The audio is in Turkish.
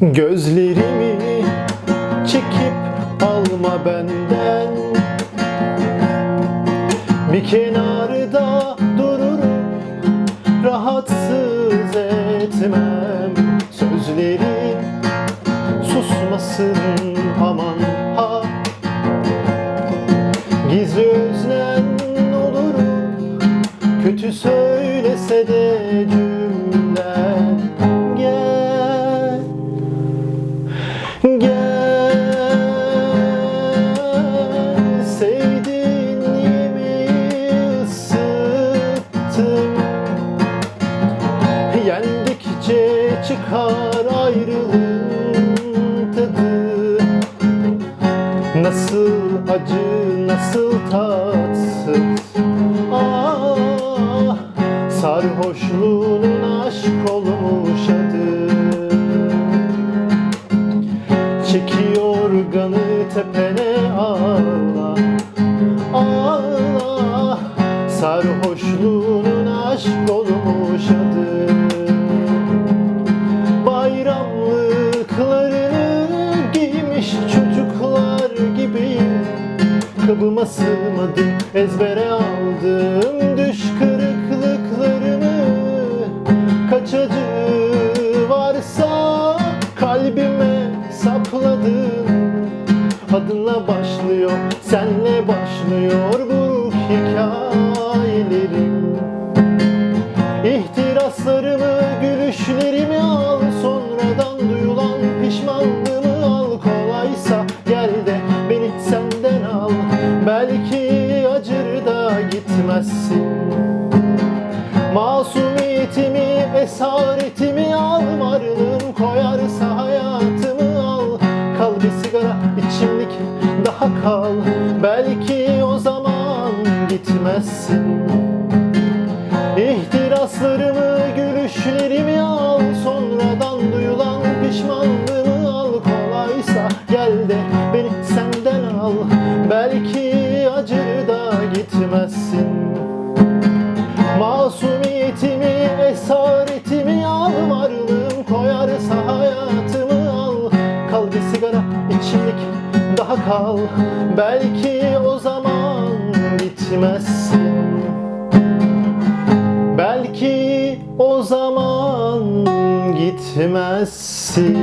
Gözlerimi çekip alma benden. Bir kenarda dururum Rahatsız etmem. Sözlerin susmasın aman ha. Gizli öznen olurum Kötü söylese de cümle çıkar ayrılığın tadı. Nasıl acı, nasıl tatsız. Ah, sarhoşluğunun aşk olmuş adı. Çekiyor ganı tepene ağla. Ağla Sarhoşluğunun aşk olmuş adı Kabıma sığmadı ezbere aldım Düş kırıklıklarımı. Kaç acı varsa kalbime sapladım. Adınla başlıyor, senle başlıyor buruk hikayelerim. İhtiraslarımı, gülüşlerimi al da gitmezsin Masumiyetimi, esaretimi al Varlığım koyarsa hayatımı al. Kal bir sigara, içimlik daha kal. Belki o zaman gitmezsin. İhtiraslarımı, gülüşlerimi gitmezsin Masumiyetimi, esaretimi al Varlığım koyarsa hayatımı al. Kal bir sigara, içimlik daha kal. Belki o zaman gitmezsin Belki o zaman gitmezsin